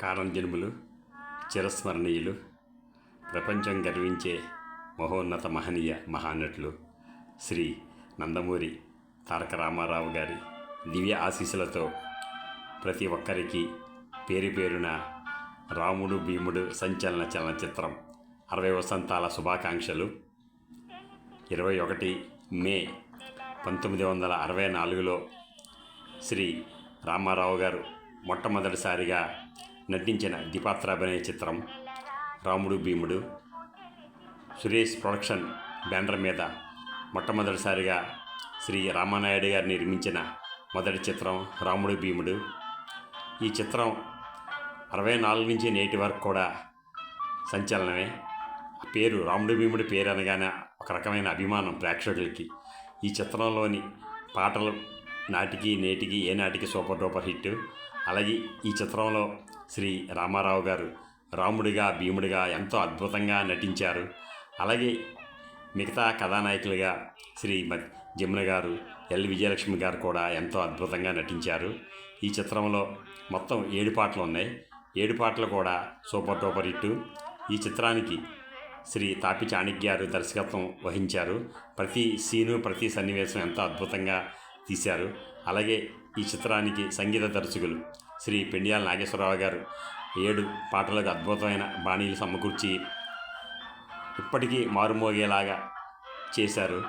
కారణజన్ములు చిరస్మరణీయులు ప్రపంచం గర్వించే మహోన్నత మహనీయ మహానటులు శ్రీ నందమూరి తారక రామారావు గారి దివ్య ఆశీస్సులతో ప్రతి ఒక్కరికి పేరు పేరున రాముడు భీముడు సంచలన చలనచిత్రం అరవై వసంతాల శుభాకాంక్షలు. ఇరవై ఒకటి మే పంతొమ్మిది వందల అరవై నాలుగులో శ్రీ రామారావు గారు మొట్టమొదటిసారిగా నటించిన ద్విపాత్రాభినయ చిత్రం రాముడు భీముడు సురేష్ ప్రొడక్షన్ బ్యానర్ మీద మొట్టమొదటిసారిగా శ్రీ రామానాయుడు గారు నిర్మించిన మొదటి చిత్రం రాముడు భీముడు. ఈ చిత్రం అరవై నాలుగు నుంచి నేటి వరకు కూడా సంచలనమే. పేరు రాముడు భీముడి పేరు అనగానే ఒక రకమైన అభిమానం ప్రేక్షకులకి. ఈ చిత్రంలోని పాటలు నాటికి నేటికి ఏనాటికి సూపర్ డూపర్ హిట్. అలాగే ఈ చిత్రంలో శ్రీ రామారావు గారు రాముడిగా భీముడిగా ఎంతో అద్భుతంగా నటించారు. అలాగే మిగతా కథానాయకులుగా శ్రీ జమున గారు ఎల్. విజయలక్ష్మి గారు కూడా ఎంతో అద్భుతంగా నటించారు. ఈ చిత్రంలో మొత్తం ఏడు పాటలు ఉన్నాయి. ఏడు పాటలు కూడా సూపర్ టూపర్ హిట్ ఈ చిత్రానికి శ్రీ తాపి చాణిక్య గారు దర్శకత్వం వహించారు. ప్రతి సీను ప్రతి సన్నివేశం ఎంతో అద్భుతంగా తీశారు. అలాగే ఈ చిత్రానికి సంగీత దర్శకులు శ్రీ పెండియాల నాగేశ్వరరావు గారు ఏడు పాటలకు అద్భుతమైన బాణీలు సమకూర్చి ఇప్పటికీ మారుమోగేలాగా చేశారు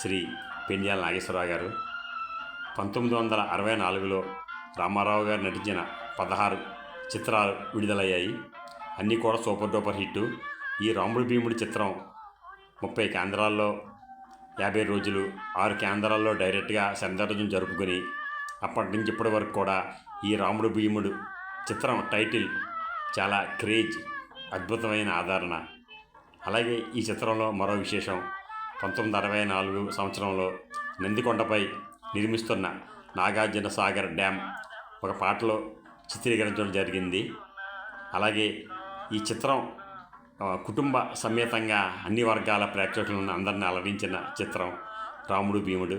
శ్రీ పెండియాల నాగేశ్వరరావు గారు. పంతొమ్మిది వందల అరవై నాలుగులో రామారావు గారు నటించిన పదహారు చిత్రాలు విడుదలయ్యాయి. అన్నీ కూడా సూపర్ డూపర్ హిట్ ఈ రాముడు భీముడి చిత్రం ముప్పై కేంద్రాల్లో యాభై రోజులు ఆరు కేంద్రాల్లో డైరెక్ట్గా సందర్శనం జరుపుకొని అప్పటి నుంచి ఇప్పటి వరకు కూడా ఈ రాముడు భీముడు చిత్రం టైటిల్ చాలా క్రేజ్ అద్భుతమైన ఆదరణ. అలాగే ఈ చిత్రంలో మరో విశేషం. పంతొమ్మిది అరవై నాలుగు సంవత్సరంలో నందికొండపై నిర్మిస్తున్న నాగార్జున సాగర్ డ్యామ్ ఒక పాటలో చిత్రీకరించడం జరిగింది. అలాగే ఈ చిత్రం కుటుంబ సమేతంగా అన్ని వర్గాల ప్రేక్షకులను అందరిని అలరించిన చిత్రం రాముడు భీముడు.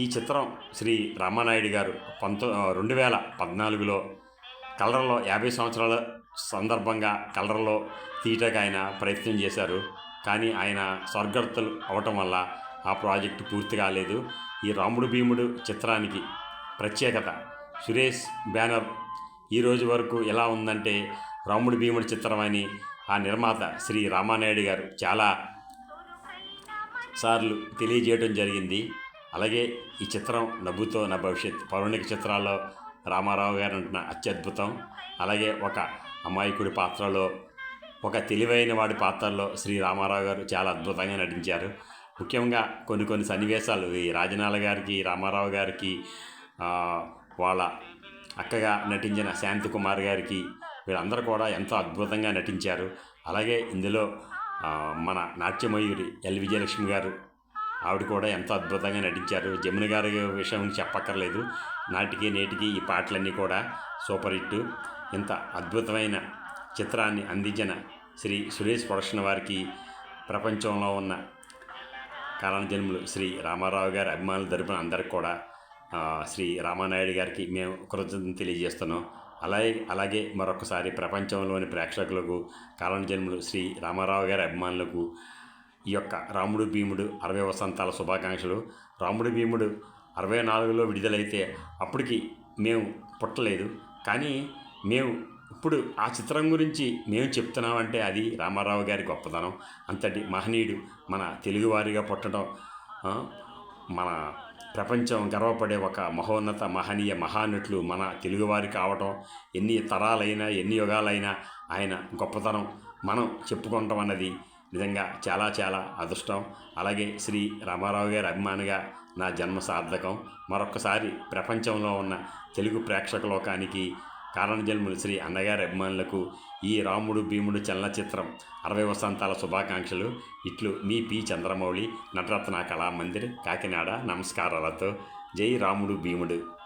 ఈ చిత్రం శ్రీ రామానాయుడు గారు పంతొ రెండు వేల పద్నాలుగులో కలర్లో యాభై సంవత్సరాల సందర్భంగా కలర్లో తీయటానికి ఆయన ప్రయత్నం చేశారు. కానీ ఆయన స్వర్గర్తలు అవటం వల్ల ఆ ప్రాజెక్టు పూర్తి కాలేదు. ఈ రాముడు భీముడు చిత్రానికి ప్రత్యేకత. సురేష్ బ్యానర్ ఈ రోజు వరకు ఎలా ఉందంటే రాముడు భీముడు చిత్రం అని ఆ నిర్మాత శ్రీ రామానాయుడు గారు చాలా సార్లు తెలియజేయడం జరిగింది. అలాగే ఈ చిత్రం నవ్వుతో నా భవిష్యత్ పౌరాణిక చిత్రాల్లో రామారావు గారు అంటున్న అత్యద్భుతం. అలాగే ఒక అమాయకుడి పాత్రలో ఒక తెలివైన వాడి పాత్రలో శ్రీ రామారావు గారు చాలా అద్భుతంగా నటించారు. ముఖ్యంగా కొన్ని కొన్ని సన్నివేశాలు ఈ రాజనాల గారికి రామారావు గారికి వాళ్ళ అక్కగా నటించిన శాంతికుమార్ గారికి వీళ్ళందరూ కూడా ఎంతో అద్భుతంగా నటించారు. అలాగే ఇందులో మన నాట్యమయూరి ఎల్. విజయలక్ష్మి గారు ఆవిడ కూడా ఎంతో అద్భుతంగా నటించారు. జమున గారి విషయం చెప్పక్కర్లేదు. నాటికి నేటికి ఈ పాటలన్నీ కూడా సూపర్ హిట్. ఇంత అద్భుతమైన చిత్రాన్ని అందించిన శ్రీ సురేష్ ప్రొడక్షన్ వారికి ప్రపంచంలో ఉన్న కారణజన్ములు శ్రీ రామారావు గారి అభిమానులు తరపున అందరికి కూడా శ్రీ రామానాయుడు గారికి మేము కృతజ్ఞతలు తెలియజేస్తున్నాం. అలాగే అలాగే మరొకసారి ప్రపంచంలోని ప్రేక్షకులకు కారణజన్ములు శ్రీ రామారావు గారి అభిమానులకు ఈ యొక్క రాముడు భీముడు అరవై వసంతాల శుభాకాంక్షలు. రాముడు భీముడు అరవై నాలుగులో విడుదలైతే అప్పటికి మేము పుట్టలేదు. కానీ మేము ఇప్పుడు ఆ చిత్రం గురించి మేము చెప్తున్నామంటే అది రామారావు గారి గొప్పతనం అంతటి మహనీయుడు మన తెలుగువారిగా పుట్టడం మన ప్రపంచం గర్వపడే ఒక మహోన్నత మహనీయ మహానటులు మన తెలుగువారి కావటం ఎన్ని తరాలైనా ఎన్ని యుగాలైనా ఆయన గొప్పతనం మనం చెప్పుకుంటాం అన్నది నిజంగా చాలా చాలా అదృష్టం. అలాగే శ్రీ రామారావు గారి అభిమానిగా నా జన్మ సార్థకం. మరొకసారి ప్రపంచంలో ఉన్న తెలుగు ప్రేక్షక లోకానికి కారణజన్ములు శ్రీ అన్నగారి అభిమానులకు ఈ రాముడు భీముడు చలనచిత్రం అరవై వసంతాల శుభాకాంక్షలు. ఇట్లు మీ పి. చంద్రమౌళి నటరత్న కళామందిర్ కాకినాడ. నమస్కారాలతో జై రాముడు భీముడు.